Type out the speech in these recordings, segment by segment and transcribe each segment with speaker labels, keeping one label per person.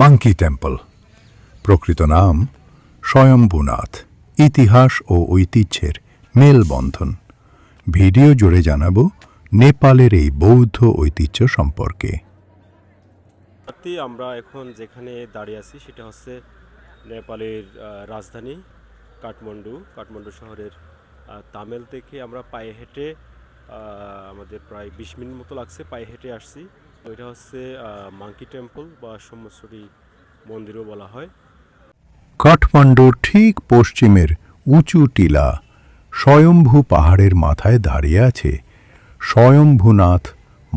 Speaker 1: monkey temple প্রকৃত নাম স্বয়ম্ভুনাথ ইতিহাস ও ঐতিহ্যের মেলবন্ধন ভিডিও জুড়ে জানাব নেপালের এই বৌদ্ধ ঐতিহ্য সম্পর্কে
Speaker 2: আমরা এখন যেখানে দাঁড়িয়ে আছি সেটা হচ্ছে নেপালের রাজধানী কাঠমান্ডু কাঠমান্ডু শহরের তামেল থেকে আমরা পায়ে হেঁটে আমাদের প্রায় বিশ মিনিট মতো লাগছে পায়ে হেঁটে আসছি এটা হচ্ছে মাঙ্কি টেম্পল বা সোমেশ্বরী মন্দিরও বলা হয়
Speaker 1: কাঠমান্ডুর ঠিক পশ্চিমের উঁচু টিলা স্বয়ম্ভু পাহাড়ের মাথায় দাঁড়িয়ে আছে স্বয়ম্ভুনাথ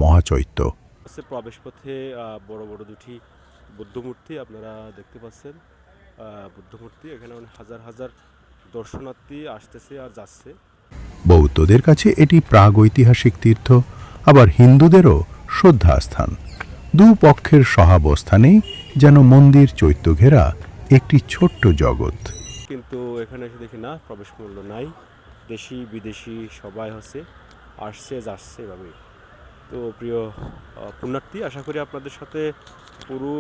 Speaker 1: মহাচৈত্য
Speaker 2: হচ্ছে প্রবেশপথে বড় বড় দুটি বুদ্ধমূর্তি আপনারা দেখতে পাচ্ছেন বুদ্ধমূর্তি এখানে হাজার হাজার দর্শনার্থী আসতেছে আর যাচ্ছে
Speaker 1: বৌদ্ধদের কাছে এটি প্রাগৈতিহাসিক তীর্থ আবার হিন্দুদেরও শ্রদ্ধাস্থান দুপক্ষের সহাবস্থানে যেন মন্দির চৈত্য ঘেরা একটি ছোট্ট জগৎ
Speaker 2: কিন্তু এখানে এসে দেখি না প্রবেশ মূল্য নাই দেশি বিদেশি সবাই হচ্ছে আসছে যাচ্ছে এভাবে তো প্রিয় পুণ্যার্থী আশা করি আপনাদের সাথে পুরো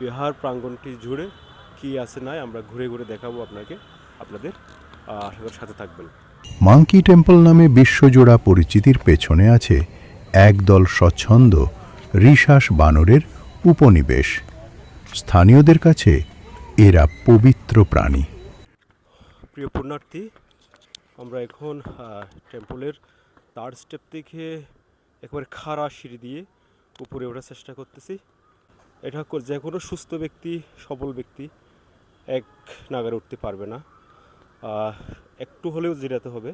Speaker 2: বিহার প্রাঙ্গণটি জুড়ে কি আছে নাই আমরা ঘুরে ঘুরে দেখাবো আপনাকে আপনাদের আশা করি সাথে থাকবেন
Speaker 1: মাঙ্কি টেম্পল নামে বিশ্বজোড়া পরিচিতির পেছনে আছে একদল স্বচ্ছন্দ ঋষাস বানরের উপনিবেশ স্থানীয়দের কাছে এরা পবিত্র প্রাণী
Speaker 2: প্রিয় পুণ্যার্থী আমরা এখন টেম্পলের তার স্টেপ থেকে একবার খাড়া সিঁড়ি দিয়ে উপরে ওঠার চেষ্টা করতেছি এটা যে কোনো সুস্থ ব্যক্তি সবল ব্যক্তি এক নাগারে উঠতে পারবে না একটু হলেও জিরাতে হবে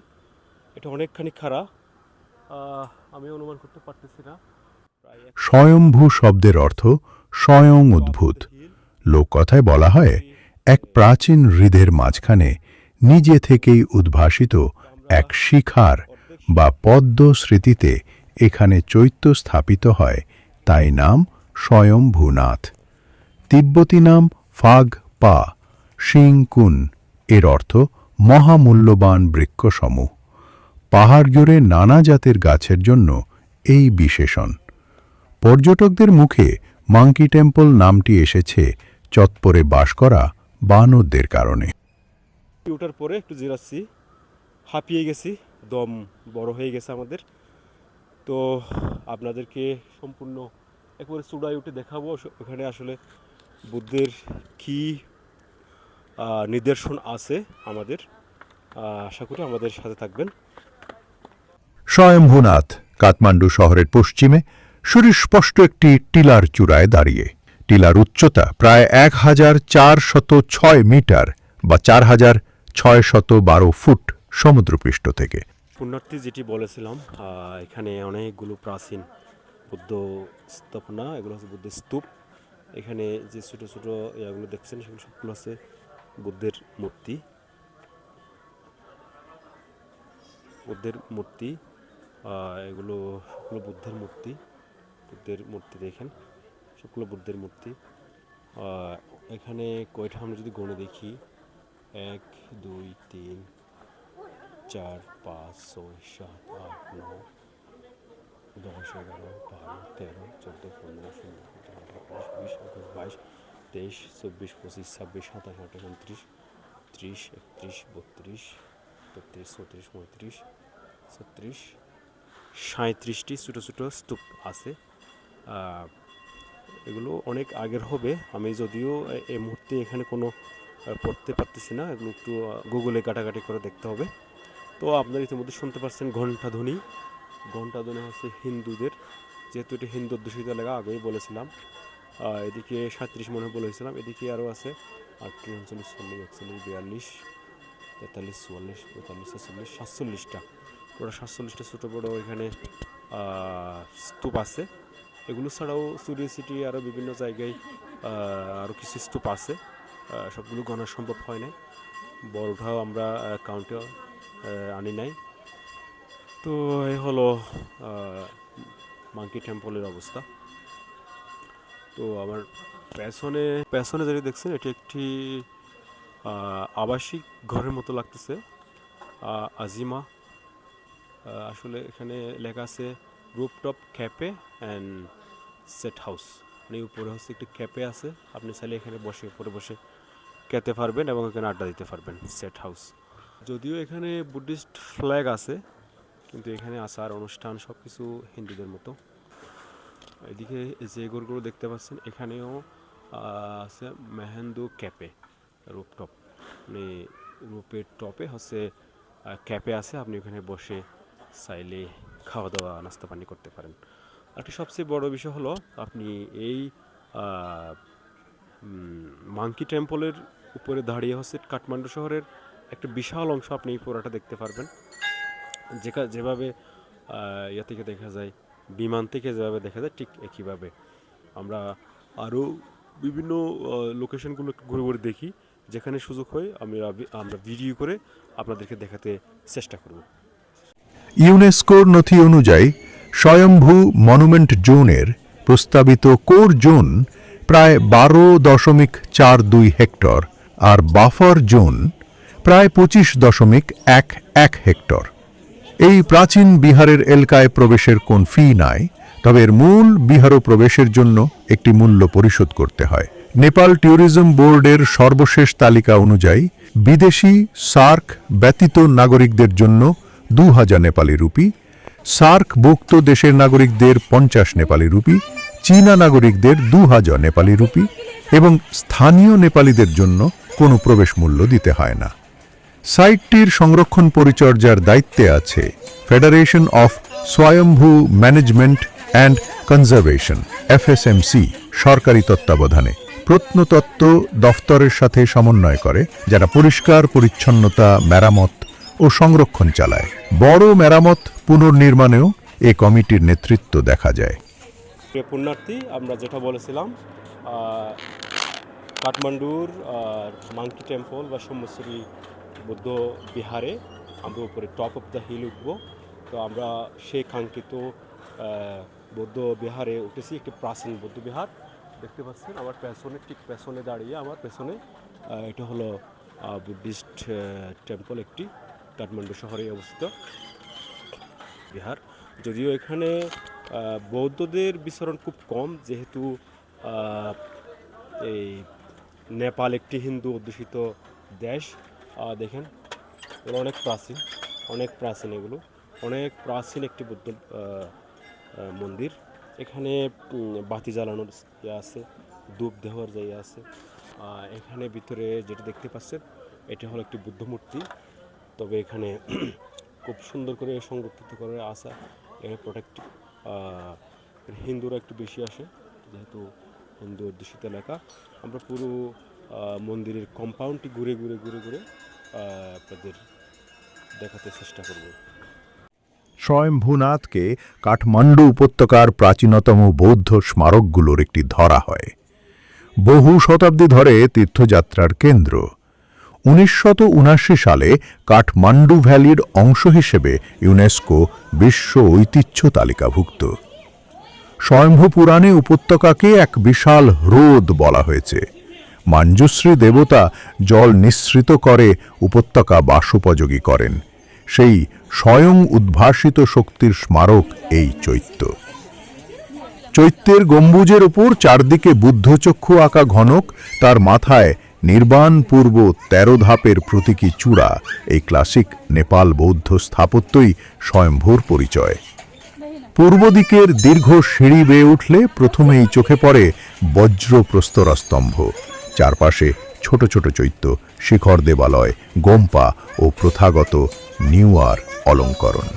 Speaker 2: এটা অনেকখানি খাড়া আমি অনুমান করতে পারতেছি না
Speaker 1: স্বয়ম্ভু শব্দের অর্থ স্বয়ং উদ্ভূত লোককথায় বলা হয় এক প্রাচীন হৃদের মাঝখানে নিজে থেকেই উদ্ভাসিত এক শিখার বা পদ্ম স্মৃতিতে এখানে চৈত্য স্থাপিত হয় তাই নাম স্বয়ম্ভূনাথ তিব্বতী নাম ফাগ পা কুন এর অর্থ মহামূল্যবান বৃক্ষসমূহ পাহাড় জুড়ে নানা জাতের গাছের জন্য এই বিশেষণ পর্যটকদের মুখে মাঙ্কি টেম্পল নামটি এসেছে চত্বরে বাস করা বানরদের কারণে
Speaker 2: ওঠার পরে একটু জিরাচ্ছি হাঁপিয়ে গেছি দম বড় হয়ে গেছে আমাদের তো আপনাদেরকে সম্পূর্ণ একবারে চূড়ায় উঠে দেখাবো ওখানে আসলে বুদ্ধের কি নিদর্শন আছে আমাদের আশা করি আমাদের সাথে থাকবেন
Speaker 1: স্বয়ম্ভুনাথ কাঠমান্ডু শহরের পশ্চিমে সুস্পষ্ট একটি টিলার চূড়ায় দাঁড়িয়ে টিলার উচ্চতা প্রায় এক হাজার চার শত ছয় মিটার বা চার হাজার ছয় শত বারো ফুট সমুদ্রপৃষ্ঠ থেকে
Speaker 2: পুণ্যার্থী যেটি বলেছিলাম এখানে অনেকগুলো প্রাচীন বুদ্ধ স্থাপনা এগুলো হচ্ছে বুদ্ধের স্তূপ এখানে যে ছোটো ছোটো এগুলো দেখছেন সেগুলো সবগুলো আছে বুদ্ধের মূর্তি বুদ্ধের মূর্তি এগুলো সবগুলো বুদ্ধের মূর্তি বুদ্ধের মূর্তি দেখেন সবগুলো বুদ্ধের মূর্তি এখানে কয়টা আমরা যদি গণে দেখি এক দুই তিন চার পাঁচ ছয় সাত আট নয় দশ এগারো বারো তেরো চোদ্দো পনেরো ষোলো সতেরো বিশ একুশ বাইশ তেইশ চব্বিশ পঁচিশ ছাব্বিশ সাতাশ আঠাশ উনত্রিশ ত্রিশ একত্রিশ বত্রিশ তেত্রিশ চৌত্রিশ পঁয়ত্রিশ ছত্রিশ সাঁত্রিশটি ছোটো ছোটো স্তূপ আছে এগুলো অনেক আগের হবে আমি যদিও এই মুহূর্তে এখানে কোনো পড়তে পারতেছি না এগুলো একটু গুগলে কাটাকাটি করে দেখতে হবে তো আপনার ইতিমধ্যে শুনতে পাচ্ছেন ঘণ্টাধ্বনি ঘণ্টাধ্বনি হচ্ছে হিন্দুদের যেহেতু এটি হিন্দু অধ্যুষিত এলাকা আগেই বলেছিলাম এদিকে সাঁত্রিশ মনে বলেছিলাম এদিকে আরও আছে আটত্রিশ উনচল্লিশ চল্লিশ একচল্লিশ বিয়াল্লিশ তেতাল্লিশ চুয়াল্লিশ পঁয়তাল্লিশ ছেচল্লিশ সাতচল্লিশটা পুরো সাতচল্লিশটা ছোটো বড়ো এখানে স্তূপ আছে এগুলো ছাড়াও স্টুডিও সিটি আরও বিভিন্ন জায়গায় আরও কিছু স্তূপ আছে সবগুলো গণা সম্ভব হয় নাই বড়টাও আমরা কাউন্টে আনি নাই তো এই হলো মাঙ্কি টেম্পলের অবস্থা তো আমার পেছনে পেছনে যেটা দেখছেন এটি একটি আবাসিক ঘরের মতো লাগতেছে আজিমা আসলে এখানে লেখা আছে রুপটপ ক্যাপে অ্যান্ড সেট হাউস মানে উপরে হচ্ছে একটি ক্যাপে আছে আপনি চাইলে এখানে বসে উপরে বসে খেতে পারবেন এবং এখানে আড্ডা দিতে পারবেন সেট হাউস যদিও এখানে বুদ্ধিস্ট ফ্ল্যাগ আছে কিন্তু এখানে আসার অনুষ্ঠান সব কিছু হিন্দুদের মতো এদিকে যে গোরগুলো দেখতে পাচ্ছেন এখানেও আছে মেহেন্দু ক্যাপে রূপটপ মানে রূপের টপে হচ্ছে ক্যাপে আছে আপনি ওখানে বসে চাইলে খাওয়া দাওয়া নাস্তা পানি করতে পারেন আরেকটি সবচেয়ে বড় বিষয় হলো আপনি এই মাঙ্কি টেম্পলের উপরে দাঁড়িয়ে হচ্ছে কাঠমান্ডু শহরের একটা বিশাল অংশ আপনি এই পোড়াটা দেখতে পারবেন যেটা যেভাবে ইয়া থেকে দেখা যায় বিমান থেকে যেভাবে দেখা যায় ঠিক একইভাবে আমরা আরও বিভিন্ন লোকেশনগুলো ঘুরে ঘুরে দেখি যেখানে সুযোগ হয় আমরা আমরা ভিডিও করে আপনাদেরকে দেখাতে চেষ্টা করব
Speaker 1: ইউনেস্কোর নথি অনুযায়ী স্বয়ম্ভু মনুমেন্ট জোনের প্রস্তাবিত কোর জোন প্রায় বারো দশমিক চার দুই হেক্টর আর বাফার জোন প্রায় পঁচিশ দশমিক এক এক হেক্টর এই প্রাচীন বিহারের এলাকায় প্রবেশের কোন ফি নাই তবে এর মূল ও প্রবেশের জন্য একটি মূল্য পরিশোধ করতে হয় নেপাল ট্যুরিজম বোর্ডের সর্বশেষ তালিকা অনুযায়ী বিদেশি সার্ক ব্যতীত নাগরিকদের জন্য দু হাজার নেপালি রুপি ভুক্ত দেশের নাগরিকদের পঞ্চাশ নেপালি রুপি চীনা নাগরিকদের দু হাজার নেপালি রুপি এবং স্থানীয় নেপালিদের জন্য কোনো প্রবেশ মূল্য দিতে হয় না সাইটটির সংরক্ষণ পরিচর্যার দায়িত্বে আছে federation of Swayambhu management and conservation FSMC সরকারি তত্ত্বাবধানে প্রত্নতত্ত্ব দফতরের সাথে সমন্বয় করে যারা পরিষ্কার পরিচ্ছন্নতা মেরামত ও সংরক্ষণ চালায় বড় মেরামত পুনর্নির্মাণেও এ কমিটির নেতৃত্ব দেখা যায়
Speaker 2: পুণ্যার্থী আমরা যেটা বলেছিলাম কাঠমান্ডুর মাংকি টেম্পল বা সম্মশ্রী বৌদ্ধ বিহারে আমরা উপরে টপ অফ দ্য হিল উঠব তো আমরা সেই কাঙ্ক্ষিত বৌদ্ধ বিহারে উঠেছি একটি প্রাচীন বৌদ্ধ বিহার দেখতে পাচ্ছেন আমার পেছনে ঠিক পেছনে দাঁড়িয়ে আমার পেছনে এটা হলো বুদ্ধিস্ট টেম্পল একটি কাঠমান্ডু শহরে অবস্থিত বিহার যদিও এখানে বৌদ্ধদের বিচরণ খুব কম যেহেতু এই নেপাল একটি হিন্দু অধ্যুষিত দেশ দেখেন এগুলো অনেক প্রাচীন অনেক প্রাচীন এগুলো অনেক প্রাচীন একটি বৌদ্ধ মন্দির এখানে বাতি জ্বালানোর ইয়ে আছে ডুব দেওয়ার জায়গা আছে এখানে ভিতরে যেটা দেখতে পাচ্ছেন এটা হলো একটি বুদ্ধ মূর্তি তবে এখানে খুব সুন্দর করে সংরক্ষিত করে আসা এখানে প্রোটেক্ট হিন্দুরা একটু বেশি আসে যেহেতু হিন্দু অধ্যুষিত এলাকা আমরা পুরো মন্দিরের কম্পাউন্ডটি ঘুরে ঘুরে ঘুরে ঘুরে আপনাদের দেখাতে চেষ্টা করব
Speaker 1: স্বয়ম্ভূনাথকে কাঠমান্ডু উপত্যকার প্রাচীনতম বৌদ্ধ স্মারকগুলোর একটি ধরা হয় বহু শতাব্দী ধরে তীর্থযাত্রার কেন্দ্র উনিশশত সালে কাঠমান্ডু ভ্যালির অংশ হিসেবে ইউনেস্কো বিশ্ব ঐতিহ্য তালিকাভুক্ত পুরাণে উপত্যকাকে এক বিশাল হ্রদ বলা হয়েছে মাঞ্জুশ্রী দেবতা জল নিঃসৃত করে উপত্যকা বাসোপযোগী করেন সেই স্বয়ং উদ্ভাসিত শক্তির স্মারক এই চৈত্য চৈত্যের গম্বুজের উপর চারদিকে বুদ্ধচক্ষু আঁকা ঘনক তার মাথায় নির্বাণ পূর্ব তেরো ধাপের প্রতীকী চূড়া এই ক্লাসিক নেপাল বৌদ্ধ স্থাপত্যই স্বয়ম্ভুর পরিচয় পূর্ব দিকের দীর্ঘ সিঁড়ি বেয়ে উঠলে প্রথমেই চোখে পড়ে বজ্র প্রস্তরা স্তম্ভ চারপাশে ছোট ছোট চৈত্য শিখর দেবালয় গোম্পা ও প্রথাগত নিউয়ার অলঙ্করণ